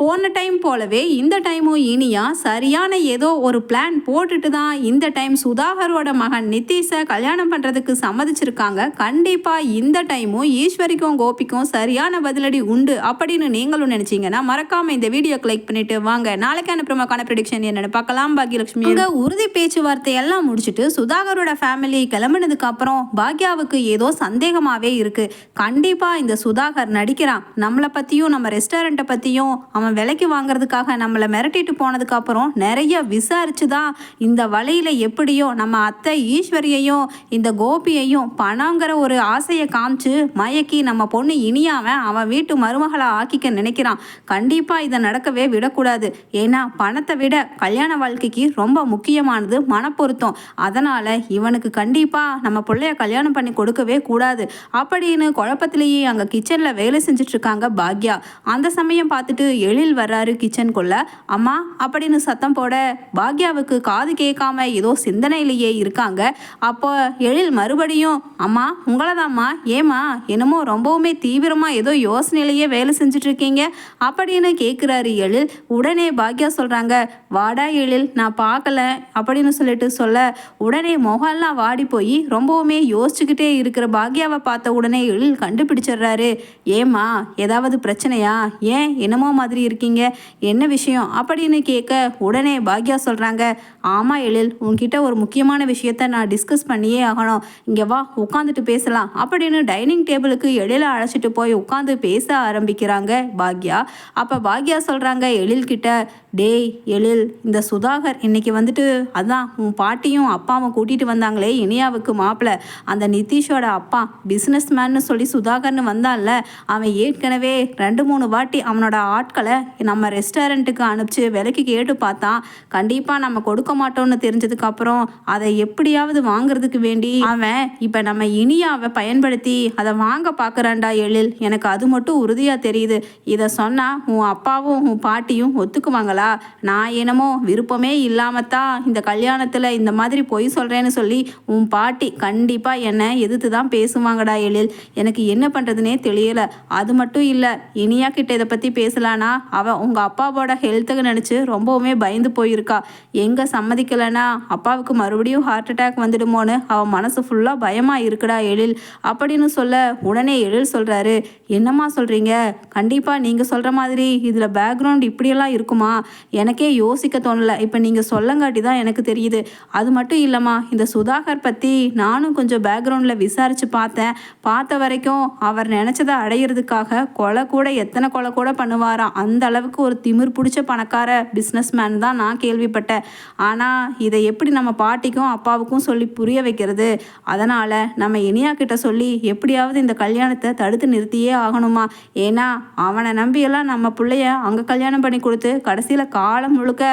போன டைம் போலவே இந்த டைமும் இனியா சரியான ஏதோ ஒரு பிளான் போட்டுட்டு தான் இந்த டைம் சுதாகரோட மகன் நிதிஷை கல்யாணம் பண்ணுறதுக்கு சம்மதிச்சிருக்காங்க. கண்டிப்பாக இந்த டைமும் ஈஸ்வரிக்கும் கோபிக்கும் சரியான பதிலடி உண்டு அப்படின்னு நீங்களும் நினச்சிங்கன்னா மறக்காமல் இந்த வீடியோ கிளிக் பண்ணிட்டு வாங்க. நாளைக்கான பிரமக்கான ப்ரிடிக்ஷன் என்னென்னு பார்க்கலாம். பாக்யலட்சுமி. இந்த உறுதி பேச்சுவார்த்தை எல்லாம் முடிச்சுட்டு சுதாகரோட ஃபேமிலி கிளம்புனதுக்கப்புறம் பாக்யாவுக்கு ஏதோ சந்தேகமாகவே இருக்குது கண்டிப்பாக இந்த சுதாகர் நடிக்கிறான். நம்மளை பற்றியும் நம்ம ரெஸ்டாரண்ட்டை பற்றியும் அவன் விலைக்கு வாங்குறதுக்காக நம்மளை மிரட்டிட்டு போனதுக்கப்புறம் நிறைய விசாரிச்சு தான் இந்த வழியில் எப்படியோ நம்ம அத்தை ஈஸ்வரியையும் இந்த கோபியையும் பணங்கிற ஒரு ஆசையை காமிச்சு மயக்கி நம்ம பொண்ணு இனியாவன் அவன் வீட்டு மருமகளை ஆக்கிக்க நினைக்கிறான். கண்டிப்பாக இதை நடக்கவே விடக்கூடாது. ஏன்னா பணத்தை விட கல்யாண வாழ்க்கைக்கு ரொம்ப முக்கியமானது மனப்பொருத்தம். அதனால் இவனுக்கு கண்டிப்பாக நம்ம பிள்ளைய கல்யாணம் பண்ணி கொடுக்கவே கூடாது. அப்படின்னு குழப்பத்திலேயே அங்கே கிச்சனில் வேலை செஞ்சிட்ருக்காங்க பாக்யா. அந்த சமயம் பார்த்துட்டு எழில் வர்றாரு கிச்சனுக்குள்ள அம்மா அப்படின்னு சத்தம் போட பாக்யாவுக்கு காது கேட்காம ஏதோ சிந்தனையிலேயே இருக்காங்க. அப்போ எழில் மறுபடியும் அம்மா உங்களதாம்மா. ஏம்மா என்னமோ ரொம்பவுமே தீவிரமா ஏதோ யோசனையிலேயே வேலை செஞ்சுட்டு இருக்கீங்க அப்படின்னு கேட்குறாரு எழில். உடனே பாக்யா சொல்றாங்க வாடா எழில் நான் பார்க்கல அப்படின்னு சொல்லிட்டு சொல்ல உடனே முகம்லாம் வாடி போய் ரொம்பவுமே யோசிச்சுக்கிட்டே இருக்கிற பாக்யாவை பார்த்த உடனே எழில் கண்டுபிடிச்சிடுறாரு. ஏம்மா ஏதாவது பிரச்சனையா? ஏன் என்னமோ மாதிரி இருக்கீங்க? என்ன விஷயம்? அப்படின்னு கேட்க உடனே பாக்யா சொல்கிறாங்க ஆமாம் எழில் உன்கிட்ட ஒரு முக்கியமான விஷயத்த நான் டிஸ்கஸ் பண்ணியே ஆகணும். இங்கே வா உட்காந்துட்டு பேசலாம். அப்படின்னு டைனிங் டேபிளுக்கு எழில அழைச்சிட்டு போய் உட்காந்து பேச ஆரம்பிக்கிறாங்க பாக்யா. அப்போ பாக்யா சொல்கிறாங்க எழில் கிட்ட டேய் எழில் இந்த சுதாகர் இன்னைக்கு வந்துட்டு அதான் உன் பாட்டியும் அப்பாவும் கூட்டிகிட்டு வந்தாங்களே இனியாவுக்கு மாப்பிள்ள அந்த நிதிஷோட அப்பா பிஸ்னஸ் மேன்னு சொல்லி சுதாகர்னு வந்தான்ல. அவன் ஏற்கனவே ரெண்டு மூணு வாட்டி அவனோட ஆட்களை நம்ம ரெஸ்டாரண்ட்டுக்கு அனுப்பிச்சு விலைக்கு கேட்டு பார்த்தான் கண்டிப்பாக நம்ம கொடுக்க மாட்டோம்னு தெரிஞ்சதுக்கு அப்புறம் அதை எப்படியாவது வாங்குறதுக்கு வேண்டி அவன் இப்போ நம்ம இனியாவை பயன்படுத்தி அதை வாங்க பார்க்குறான்டா எழில். எனக்கு அது மட்டும் உறுதியாக தெரியுது. இதை சொன்னால் உன் அப்பாவும் உன் பாட்டியும் ஒத்துக்குவாங்களா? நான் என்னமோ விருப்பமே இல்லாமல் தான் இந்த கல்யாணத்தில் இந்த மாதிரி பொய் சொல்கிறேன்னு சொல்லி உன் பாட்டி கண்டிப்பாக என்னை எதிர்த்து தான் பேசுவாங்கடா எழில். எனக்கு என்ன பண்ணுறதுனே தெரியலை அது மட்டும் இல்லை இனியா கிட்ட இதை பற்றி பேசலானா அவன் உங்கள் அப்பாவோட ஹெல்த்துக்கு நினச்சி ரொம்பவுமே பயந்து போயிருக்கா. எங்கே சம்மதிக்கலைன்னா அப்பாவுக்கு மறுபடியும் ஹார்ட் அட்டாக் வந்துடுமோன்னு அவன் மனசு ஃபுல்லாக பயமாக இருக்குடா எழில். அப்படின்னு சொல்ல உடனே எழில் சொல்கிறாரு என்னம்மா சொல்கிறீங்க கண்டிப்பாக நீங்கள் சொல்கிற மாதிரி இதில் பேக்ரவுண்ட் இப்படியெல்லாம் இருக்குமா? எனக்கே யோசிக்க தோணல. இப்போ நீங்கள் சொல்லங்காட்டி தான் எனக்கு தெரியுது. அது மட்டும் இல்லைம்மா இந்த சுதாகர் பற்றி நானும் கொஞ்சம் பேக்ரவுண்டில் விசாரித்து பார்த்தேன். பார்த்த வரைக்கும் அவர் நினச்சதை அடையிறதுக்காக கொலை கூட எத்தனை கொலை கூட பண்ணுவாராம். அந்த அளவுக்கு ஒரு திமிர் பிடிச்ச பணக்கார பிஸ்னஸ் மேன் தான் நான் கேள்விப்பட்டேன். ஆனால் இதை எப்படி நம்ம பாட்டிக்கும் அப்பாவுக்கும் சொல்லி புரிய வைக்கிறது? அதனால் நம்ம இனியா கிட்ட சொல்லி எப்படியாவது இந்த கல்யாணத்தை தடுத்து நிறுத்தியே ஆகணுமா? ஏன்னா அவனை நம்பியெல்லாம் நம்ம பிள்ளைய அங்கே கல்யாணம் பண்ணி கொடுத்து கடைசியில் காலம் முழுக்க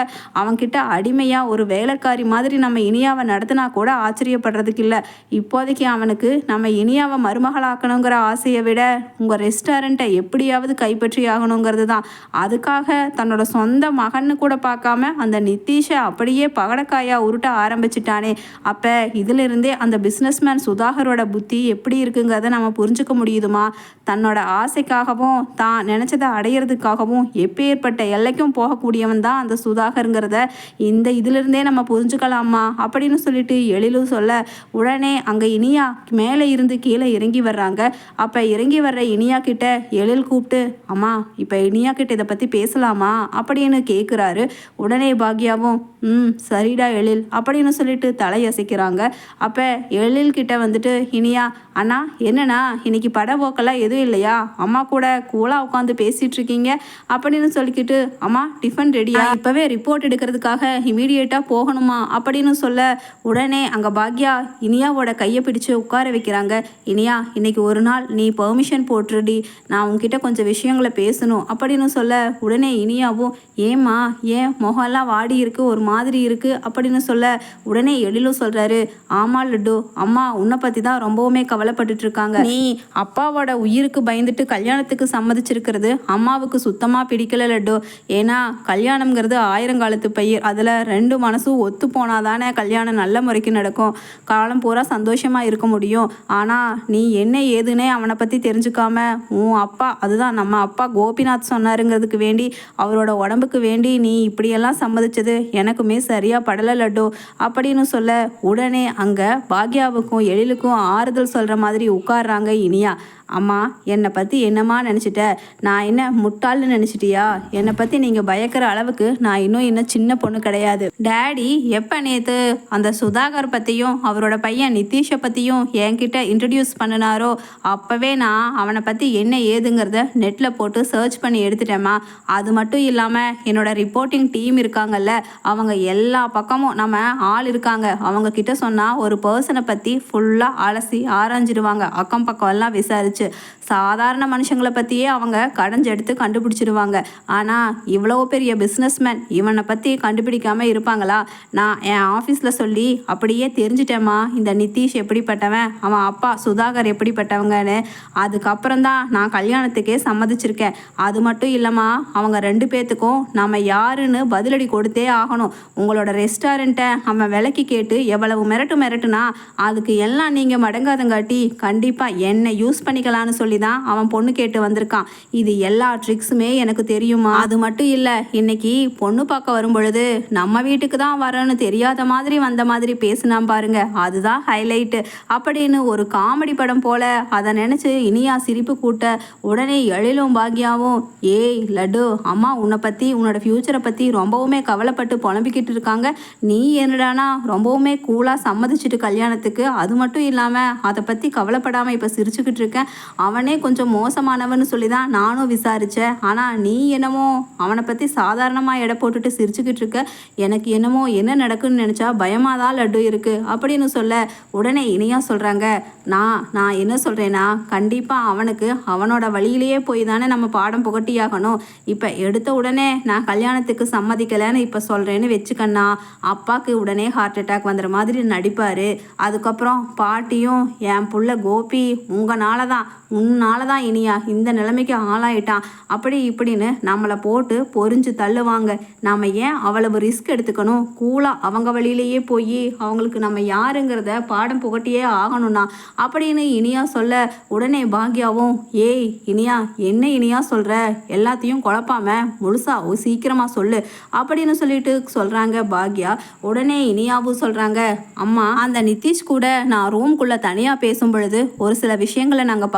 அவன்கிட்ட அடிமையாக ஒரு வேலைக்காரி மாதிரி நம்ம இனியாவை நடத்தினா கூட ஆச்சரியப்படுறதுக்கு இல்லை. இப்போதைக்கு அவனுக்கு நம்ம இனியாவை மருமகளாக்கணுங்கிற ஆசையை விட உங்கள் ரெஸ்டாரண்ட்டை எப்படியாவது கைப்பற்றி ஆகணுங்கிறது தான். அதுக்காக தன்னோட சொந்த மகன்னு கூட பார்க்காம அந்த நிதிஷை அப்படியே பகடக்காயாக உருட்ட ஆரம்பிச்சிட்டானே. அப்போ இதிலிருந்தே அந்த பிஸ்னஸ்மேன் சுதாகரோட புத்தி எப்படி இருக்குங்கிறத நம்ம புரிஞ்சுக்க முடியுதுமா? தன்னோட ஆசைக்காகவும் தான் நினச்சதை அடையிறதுக்காகவும் எப்பேற்பட்ட எல்லைக்கும் போகக்கூடியவன் தான் அந்த சுதாகருங்கிறத இந்த இதிலிருந்தே நம்ம புரிஞ்சுக்கலாமா அப்படின்னு சொல்லிட்டு எழிலும் சொல்ல உடனே அங்கே இனியா மேலே இருந்து கீழே இறங்கி வர்றாங்க. அப்போ இறங்கி வர்ற இனியா கிட்ட எழில் கூப்பிட்டு அம்மா இப்போ இனியா கிட்ட இதை பற்றி பேசலாமா? அப்படின்னு கேட்குறாரு உடனே பாக்யாவும் ம் சரிடா எழில் அப்படின்னு சொல்லிட்டு தலையசைக்கிறாங்க அப்போ எழில்கிட்ட வந்துட்டு இனியா அண்ணா என்னண்ணா இன்னைக்கு பட போக்கெல்லாம் எதுவும் இல்லையா? அம்மா கூட கூலாக உட்காந்து பேசிகிட்டு இருக்கீங்க அப்படின்னு சொல்லிக்கிட்டு அம்மா டிஃபன் ரெடியா? இப்போவே ரிப்போர்ட் எடுக்கிறதுக்காக இமீடியேட்டாக போகணுமா? அப்படின்னு சொல்ல உடனே அங்கே பாக்யா இனியாவோட கையை பிடிச்சு உட்கார வைக்கிறாங்க. இனியா இன்னைக்கு ஒரு நாள் நீ பெர்மிஷன் போட்டுருடி. நான் உங்ககிட்ட கொஞ்சம் விஷயங்களை பேசணும் அப்படின்னு சொல்ல உடனே இனியாவும் ஏம்மா ஏன் முகம்லாம் வாடி இருக்கு ஒரு மாதிரி இருக்கு? அப்படின்னு சொல்ல உடனே எழிலும் சொல்றாரு ஆமா லட்டு அம்மா உன்னை பத்தி தான் ரொம்பவுமே கவலைப்பட்டுட்டு இருக்காங்க. நீ அப்பாவோட உயிருக்கு பயந்துட்டு கல்யாணத்துக்கு சம்மதிச்சிருக்கிறது அம்மாவுக்கு சுத்தமா பிடிக்கல லட்டு. ஏன்னா கல்யாணம்ங்கிறது ஆயிரங்காலத்து பயிர். அதில் ரெண்டு மனசும் ஒத்து போனாதானே கல்யாணம் நல்ல முறைக்கு நடக்கும். காலம் பூரா சந்தோஷமா இருக்க முடியும். ஆனால் நீ என்ன ஏதுன்னே அவனை பற்றி தெரிஞ்சுக்காம உன் அப்பா அதுதான் நம்ம அப்பா கோபிநாத் சொன்னாருங்க அப்படிங்கிறதுக்கு வேண்டி அவரோட உடம்புக்கு வேண்டி நீ இப்படியெல்லாம் சம்மதிச்சது எனக்குமே சரியா படலை லட்டு. அப்படின்னு சொல்ல உடனே அங்கே பாக்யாவுக்கும் எழிலுக்கும் ஆறுதல் சொல்கிற மாதிரி உட்கார்றாங்க இனியா. அம்மா என்னை பற்றி என்னம்மா நினச்சிட்ட? நான் என்ன முட்டாள்னு நினச்சிட்டியா? என்னை பற்றி நீங்கள் பயக்கிற அளவுக்கு நான் இன்னும் இன்னும் சின்ன பொண்ணு கிடையாது. டேடி எப்போ நேற்று அந்த சுதாகர் பற்றியும் அவரோட பையன் நிதிஷை பற்றியும் என்கிட்ட இன்ட்ரடியூஸ் பண்ணினாரோ அப்போவே நான் அவனை பற்றி என்ன ஏதுங்கிறத நெட்டில் போட்டு சர்ச் பண்ணி எடுத்துட்டேம்மா. அது மட்டும் இல்லாமல் என்னோட ரிப்போர்ட்டிங் டீம் இருக்காங்கல்ல அவங்க எல்லா பக்கமும் நம்ம ஆள் இருக்காங்க. அவங்க கிட்ட சொன்னால் ஒரு பர்சனை பற்றி ஃபுல்லாக அலசி ஆராய்ஞ்சிடுவாங்க. அக்கம் பக்கம் எல்லாம் விசாரிச்சு 且 சாதாரண மனுஷங்களை பற்றியே அவங்க கடைஞ்செடுத்து கண்டுபிடிச்சிடுவாங்க ஆனால் இவ்வளோ பெரிய பிஸ்னஸ்மேன் இவனை பற்றி கண்டுபிடிக்காமல் இருப்பாங்களா? நான் என் ஆஃபீஸில் சொல்லி அப்படியே தெரிஞ்சிட்டேம்மா. இந்த நிதிஷ் எப்படிப்பட்டவன்? அவன் அப்பா சுதாகர் எப்படிப்பட்டவங்கன்னு. அதுக்கப்புறம் தான் நான் கல்யாணத்துக்கே சம்மதிச்சிருக்கேன். அது மட்டும் இல்லைம்மா அவங்க ரெண்டு பேர்த்துக்கும் நம்ம யாருன்னு பதிலடி கொடுத்தே ஆகணும். உங்களோட ரெஸ்டாரண்ட்டை அவன் விலைக்கு கேட்டு எவ்வளவு மிரட்டு மிரட்டுனா அதுக்கு எல்லாம் நீங்கள் மடங்காதங்காட்டி கண்டிப்பாக என்னை யூஸ் பண்ணிக்கலான்னு சொல்லி தான் அவன் பொண்ணு கேட்டு வந்திருக்கான். இது எல்லா ட்ரிக்ஸுமே எனக்கு தெரியுமா? அது மட்டும் இல்லை இன்னைக்கு பொண்ணு பார்க்க வரும்பொழுது நம்ம வீட்டுக்கு தான் வரேன்னு தெரியாத மாதிரி வந்த மாதிரி பேசினான் பாருங்க. அதுதான் ஹைலைட்டு அப்படின்னு ஒரு காமெடி படம் போல அதை நினச்சி இனியா சிரிப்பு கூட்ட உடனே எழிலும் பாக்யாவும் ஏய் லட்டு அம்மா உன்னை பற்றி உன்னோட ஃப்யூச்சரை பற்றி ரொம்பவுமே கவலைப்பட்டு புலம்பிக்கிட்டு இருக்காங்க. நீ என்னடானா ரொம்பவுமே கூலாக சம்மதிச்சிட்டு கல்யாணத்துக்கு. அது மட்டும் இல்லாமல் அதை பற்றி கவலைப்படாமல் இப்போ சிரிச்சுக்கிட்டு இருக்கேன். அவனை கொஞ்சம் மோசமானவன்னு சொல்லி தான் நானும் விசாரித்தேன் ஆனால் நீ என்னமோ அவனை பற்றி சாதாரணமாக எடை போட்டுட்டு சிரிச்சுக்கிட்டு இருக்க. எனக்கு என்னமோ என்ன நடக்குன்னு நினச்சா பயமாக தான் லட்டு இருக்குது அப்படின்னு சொல்ல உடனே இனியா சொல்கிறாங்க நான் நான் என்ன சொல்கிறேன்னா கண்டிப்பாக அவனுக்கு அவனோட வழியிலேயே போய் தானே நம்ம பாடம் புகட்டியாகணும். இப்போ எடுத்த உடனே நான் கல்யாணத்துக்கு சம்மதிக்கலைன்னு இப்போ சொல்கிறேன்னு வச்சுக்கண்ணா. அப்பாவுக்கு உடனே ஹார்ட் அட்டாக் வந்துடுற மாதிரி நடிப்பார். அதுக்கப்புறம் பாட்டியும் என் புள்ள கோபி உங்களால தான் உன்னால தான் இனியா இந்த நிலைமைக்கு ஆளாயிட்டான் அப்படி இப்படின்னு நம்மளை போட்டு பொறிஞ்சு தள்ளுவாங்க. நாம் ஏன் அவ்வளவு ரிஸ்க் எடுத்துக்கணும்? கூலாக அவங்க வழியிலேயே போய் அவங்களுக்கு நம்ம யாருங்கிறத பாடம் புகட்டியே ஆகணும்னா? அப்படின்னு இனியா சொல்ல உடனே பாக்யாவும் ஏய் இனியா என்ன இனியா சொல்கிற எல்லாத்தையும் குழப்பாம முழுசா ஓ சீக்கிரமாக சொல்லு. அப்படின்னு சொல்லிட்டு சொல்கிறாங்க பாக்யா. உடனே இனியாவும் சொல்கிறாங்க அம்மா அந்த நிதிஷ் கூட நான் ரூம்குள்ளே தனியாக பேசும் பொழுது ஒரு சில விஷயங்களை நாங்கள்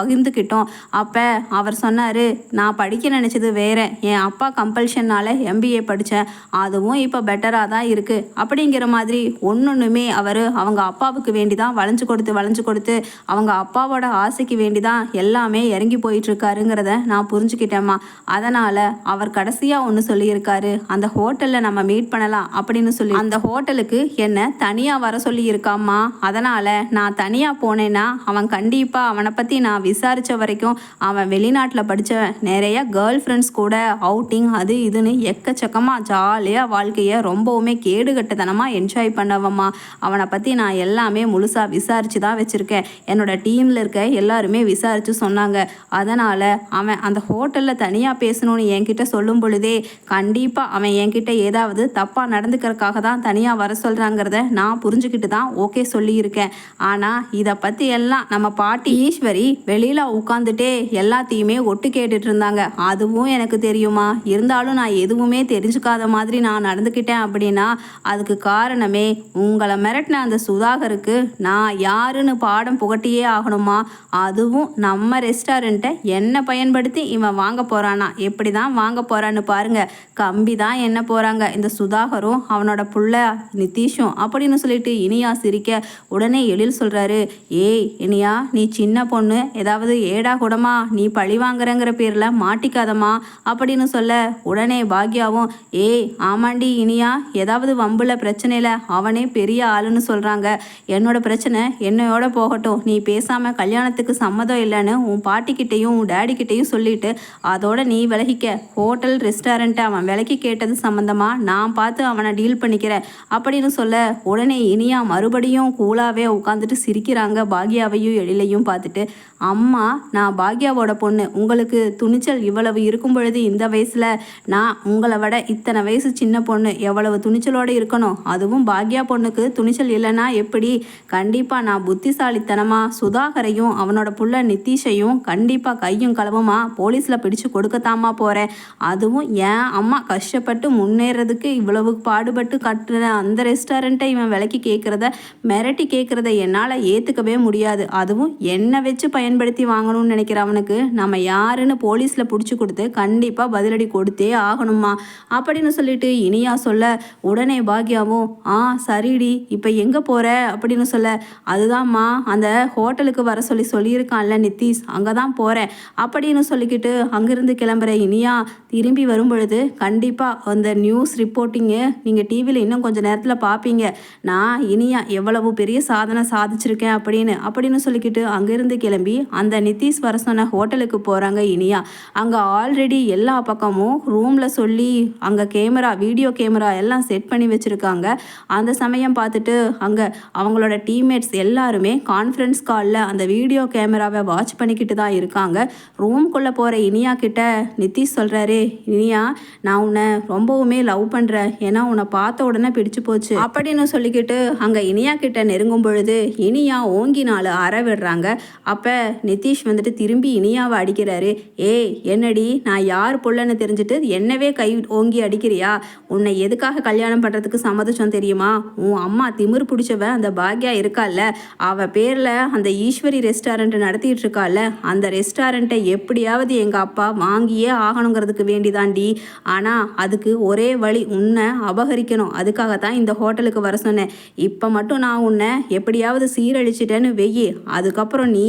போயிட்டோம் அப்போ அவர் சொன்னார் நான் படிக்க நினச்சது வேற. என் அப்பா கம்பல்ஷன்னால் எம்பிஏ படித்தேன் அதுவும் இப்போ பெட்டராக தான் இருக்குது அப்படிங்கிற மாதிரி ஒன்றுமே அவர் அவங்க அப்பாவுக்கு வேண்டி தான் வளைஞ்சு கொடுத்து வளைஞ்சு கொடுத்து அவங்க அப்பாவோட ஆசைக்கு வேண்டி தான் எல்லாமே இறங்கி போயிட்டுருக்காருங்கிறத நான் புரிஞ்சுக்கிட்டேம்மா. அதனால் அவர் கடைசியாக ஒன்று சொல்லியிருக்காரு. அந்த ஹோட்டலில் நம்ம மீட் பண்ணலாம் அப்படின்னு சொல்லி. அந்த ஹோட்டலுக்கு என்னை தனியாக வர சொல்லியிருக்காம்மா. அதனால் நான் தனியாக போனேன்னா அவன் கண்டிப்பாக அவனை பற்றி நான் விசாரித்த வரைக்கும் அவன் வெளிநாட்டில் படித்தவன் நிறைய கேர்ள் ஃப்ரெண்ட்ஸ் கூட அவுட்டிங் அது இதுன்னு எக்கச்சக்கமாக ஜாலியாக வாழ்க்கையை ரொம்பவுமே கேடுகட்டத்தனமாக என்ஜாய் பண்ணவம்மா. அவனை பற்றி நான் எல்லாமே முழுசாக விசாரித்து தான் வச்சுருக்கேன். என்னோட டீமில் இருக்க எல்லாருமே விசாரித்து சொன்னாங்க. அதனால் அவன் அந்த ஹோட்டலில் தனியாக பேசணும்னு என்கிட்ட சொல்லும் பொழுதே கண்டிப்பாக அவன் என்கிட்ட ஏதாவது தப்பாக நடந்துக்கிறதுக்காக தான் தனியாக வர சொல்கிறாங்கிறத நான் புரிஞ்சுக்கிட்டு தான் ஓகே சொல்லியிருக்கேன். ஆனால் இதை பற்றி எல்லாம் நம்ம பாட்டி ஈஸ்வரி வெளியில் உட்காந்துட்டே எல்லாத்தையுமே ஒட்டு கேட்டுட்டு இருந்தாங்க அதுவும் எனக்கு தெரியுமா? இருந்தாலும் நான் எதுவுமே தெரிஞ்சுக்காத மாதிரி நான் நடந்துக்கிட்டேன் அப்படின்னா அதுக்கு காரணமே உங்களை மிரட்டின அந்த சுதாகருக்கு நான் யாருன்னு பாடம் புகட்டியே ஆகணுமா? அதுவும் நம்ம ரெஸ்டாரண்ட்டை என்னை பயன்படுத்தி இவன் வாங்க போகிறானா எப்படி தான் வாங்க போகிறான்னு பாருங்க. கம்பி தான் என்ன போகிறாங்க இந்த சுதாகரும் அவனோட புள்ள நிதிஷும் அப்படின்னு சொல்லிட்டு இனியா சிரிக்க உடனே எழில் சொல்கிறாரு ஏய் இனியா நீ சின்ன பொண்ணு ஏதாவது ஏடா குடமா நீ பழி வாங்குறங்கிற பேரில் மாட்டிக்காதம்மா அப்படின்னு சொல்ல உடனே பாக்யாவும் ஏய் ஆமாண்டி இனியா ஏதாவது வம்புல பிரச்சனையில் அவனே பெரிய ஆளுன்னு சொல்கிறாங்க என்னோட பிரச்சனை என்னையோட போகட்டும். நீ பேசாமல் கல்யாணத்துக்கு சம்மதம் இல்லைன்னு உன் பாட்டிக்கிட்டேயும் உன் டேடிக்கிட்டேயும் சொல்லிட்டு அதோட நீ விலகிக்க. ஹோட்டல் ரெஸ்டாரண்ட்டை அவன் விலைக்கு கேட்டது சம்மந்தமாக நான் பார்த்து அவனை டீல் பண்ணிக்கிறேன் அப்படின்னு சொல்ல உடனே இனியா மறுபடியும் கூலாவே உட்காந்துட்டு சிரிக்கிறாங்க பாக்யாவையும் எழிலையும் பார்த்துட்டு. அம்மா நான் பாக்யாவோட பொண்ணு. உங்களுக்கு துணிச்சல் இவ்வளவு இருக்கும் பொழுது இந்த வயசில் நான் உங்களை விட இத்தனை வயசு சின்ன பொண்ணு எவ்வளவு துணிச்சலோடு இருக்கணும்? அதுவும் பாக்யா பொண்ணுக்கு துணிச்சல் இல்லைன்னா எப்படி? கண்டிப்பாக நான் புத்திசாலித்தனமாக சுதாகரையும் அவனோட புள்ள நித்தீஷையும் கண்டிப்பாக கையும் களவுமா போலீஸில் பிடிச்சு கொடுக்கத்தாமா போகிறேன் அதுவும் என் அம்மா கஷ்டப்பட்டு முன்னேறதுக்கு இவ்வளவு பாடுபட்டு கட்டுன அந்த ரெஸ்டாரண்ட்டை இவன் விலைக்கு கேட்குறத மிரட்டி கேட்குறத என்னால் ஏற்றுக்கவே முடியாது. அதுவும் என்னை வச்சு பயன்படுத்தி வாங்க வாங்கணும்னு நினைக்கிறவனுக்கு நம்ம யாருன்னு போலீஸில் பிடிச்சி கொடுத்து கண்டிப்பாக பதிலடி கொடுத்தே ஆகணுமா அப்படின்னு சொல்லிட்டு இனியா சொல்ல உடனே பாக்யாவும் ஆ சரிடி இப்போ எங்கே போகிற அப்படின்னு சொல்ல அதுதான்மா அந்த ஹோட்டலுக்கு வர சொல்லி சொல்லியிருக்கான்ல நித்திஷ் அங்கே தான் போகிறேன் அப்படின்னு சொல்லிக்கிட்டு அங்கேருந்து கிளம்புற இனியா திரும்பி வரும் பொழுது கண்டிப்பாக அந்த நியூஸ் ரிப்போர்ட்டிங்கு நீங்கள் டிவியில் இன்னும் கொஞ்சம் நேரத்தில் பார்ப்பீங்க நான் இனியா எவ்வளவு பெரிய சாதனை சாதிச்சிருக்கேன் அப்படின்னு அப்படின்னு சொல்லிக்கிட்டு அங்கேருந்து கிளம்பி அந்த நித் நிதிஷ் வர சொன்ன ஹோட்டலுக்கு போகிறாங்க இனியா. அங்கே ஆல்ரெடி எல்லா பக்கமும் ரூமில் சொல்லி அங்கே கேமரா வீடியோ கேமரா எல்லாம் செட் பண்ணி வச்சுருக்காங்க. அந்த சமயம் பார்த்துட்டு அங்கே அவங்களோட டீம்மேட்ஸ் எல்லாருமே கான்ஃபரன்ஸ் காலில் அந்த வீடியோ கேமராவை வாட்ச் பண்ணிக்கிட்டு தான் இருக்காங்க. ரூம்குள்ளே போகிற இனியா கிட்ட நிதிஷ் சொல்கிறாரு இனியா நான் உன்னை ரொம்பவுமே லவ் பண்ணுறேன் ஏன்னா உன்னை பார்த்த உடனே பிடிச்சு போச்சு. அப்படின்னு சொல்லிக்கிட்டு அங்கே இனியா கிட்ட நெருங்கும் பொழுது இனியா ஓங்கி அற விடுறாங்க. அப்போ நிதிஷ் வந்துட்டு திரும்பி இனியாவை அடிக்கிறாரு. ஏய் என்னடி? நான் யார் பொல்லன்னு தெரிஞ்சுட்டு என்னவே கை ஓங்கி அடிக்கிறியா? உன்னை எதுக்காக கல்யாணம் பண்ணுறதுக்கு சம்மதிச்சோம் தெரியுமா? உன் அம்மா திமிர் பிடிச்சவ அந்த பாக்யா இருக்கால்ல அவ பேரில் அந்த ஈஸ்வரி ரெஸ்டாரண்ட் நடத்திட்டு இருக்கால அந்த ரெஸ்டாரண்ட்டை எப்படியாவது எங்கள் அப்பா வாங்கியே ஆகணுங்கிறதுக்கு வேண்டிதாண்டி. ஆனால் அதுக்கு ஒரே வழி உன்னை அபகரிக்கணும். அதுக்காக தான் இந்த ஹோட்டலுக்கு வர சொன்னேன். இப்போ மட்டும் நான் உன்னை எப்படியாவது சீரழிச்சிட்டேன்னு வெயி. அதுக்கப்புறம் நீ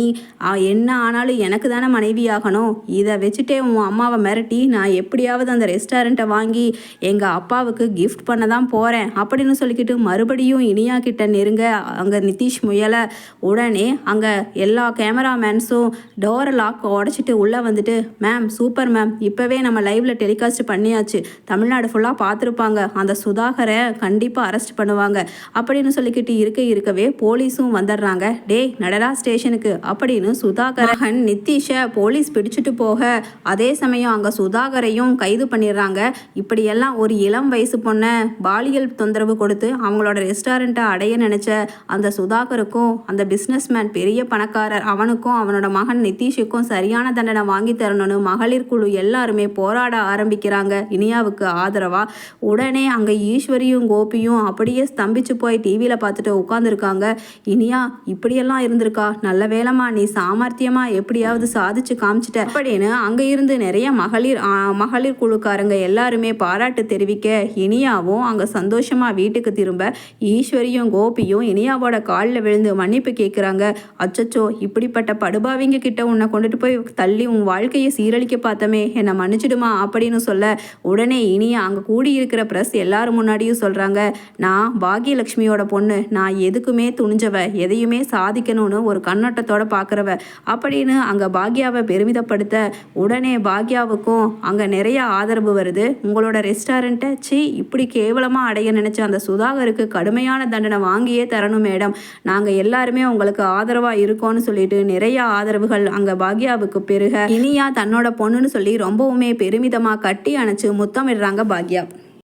என்ன ஆனாலும் எனக்கு தானே மனைவியாகணும் இதை வச்சுட்டே உன் அம்மாவை மிரட்டி நான் எப்படியாவது அந்த ரெஸ்டாரண்ட்டை வாங்கி எங்கள் அப்பாவுக்கு கிஃப்ட் பண்ண தான் போகிறேன் அப்படின்னு சொல்லிக்கிட்டு மறுபடியும் இனியா கிட்ட நெருங்க அங்கே நிதிஷ் முயலை. உடனே அங்கே எல்லா கேமராமேன்ஸும் டோரை லாக் உடச்சிட்டு உள்ளே வந்துட்டு மேம் சூப்பர் மேம் இப்போவே நம்ம லைவில் டெலிகாஸ்ட் பண்ணியாச்சு. தமிழ்நாடு ஃபுல்லாக பார்த்துருப்பாங்க. அந்த சுதாகரை கண்டிப்பாக அரெஸ்ட் பண்ணுவாங்க. அப்படின்னு சொல்லிக்கிட்டு இருக்க இருக்கவே போலீஸும் வந்துடுறாங்க. டேய் நடரா ஸ்டேஷனுக்கு. அப்படின்னு மகன் நிதிஷை போலீஸ் பிடிச்சிட்டு போக அதே சமயம் அங்கே சுதாகரையும் கைது பண்ணிடுறாங்க. இப்படியெல்லாம் ஒரு இளம் வயசு பொண்ணை பாலியல் தொந்தரவு கொடுத்து அவங்களோட ரெஸ்டாரண்ட்டை அடைய நினச்ச அந்த சுதாகருக்கும் அந்த பிஸ்னஸ்மேன் பெரிய பணக்காரர் அவனுக்கும் அவனோட மகன் நிதிஷுக்கும் சரியான தண்டனை வாங்கி தரணும்னு மகளிர் குழு எல்லாருமே போராட ஆரம்பிக்கிறாங்க. இனியாவுக்கு ஆதரவாக உடனே அங்கே ஈஸ்வரியும் கோபியும் அப்படியே ஸ்தம்பிச்சு போய் டிவியில் பார்த்துட்டு உட்காந்துருக்காங்க இனியா இப்படியெல்லாம் இருந்திருக்கா? நல்ல வேலைமா நீ சாமர்த்தியமாக நான் எப்படியாவது சாதிச்சு காமிச்சிட்டேன். அப்படின்னு அங்கே இருந்து நிறைய மகளிர் மகளிர் குழுக்காரங்க எல்லாருமே பாராட்டு தெரிவிக்க இனியாவும் அங்கே சந்தோஷமா வீட்டுக்கு திரும்ப ஈஸ்வரியும் கோபியும் இனியாவோட காலில் விழுந்து மன்னிப்பு கேட்குறாங்க அச்சச்சோ இப்படிப்பட்ட படுபாவிங்க கிட்ட உன்னை கொண்டுட்டு போய் தள்ளி உன் வாழ்க்கையை சீரழிக்க பார்த்தமே என்னை மன்னிச்சிடுமா அப்படின்னு சொல்ல உடனே இனியா அங்கே கூடி இருக்கிற ப்ரெஸ் எல்லாரும் முன்னாடியும் சொல்கிறாங்க நான் பாகியலட்சுமியோட பொண்ணு நான் எதுக்குமே துணிஞ்சவ எதையுமே சாதிக்கணும்னு ஒரு கண்ணோட்டத்தோட பார்க்குறவ அப்படின்னு அங்கே பாக்யாவை பெருமிதப்படுத்த உடனே பாக்யாவுக்கும் அங்கே நிறைய ஆதரவு வருது. உங்களோட ரெஸ்டாரண்ட்டை சி இப்படி கேவலமாக அடைய நினச்ச அந்த சுதாகருக்கு கடுமையான தண்டனை வாங்கியே தரணும் மேடம். நாங்கள் எல்லாருமே உங்களுக்கு ஆதரவாக இருக்கோம்னு சொல்லிட்டு நிறைய ஆதரவுகள் அங்கே பாக்யாவுக்கு பெருக. இனியா தன்னோட பொண்ணுன்னு சொல்லி ரொம்பவுமே பெருமிதமாக கட்டி அணைச்சு முத்தமிடுறாங்க பாக்யா.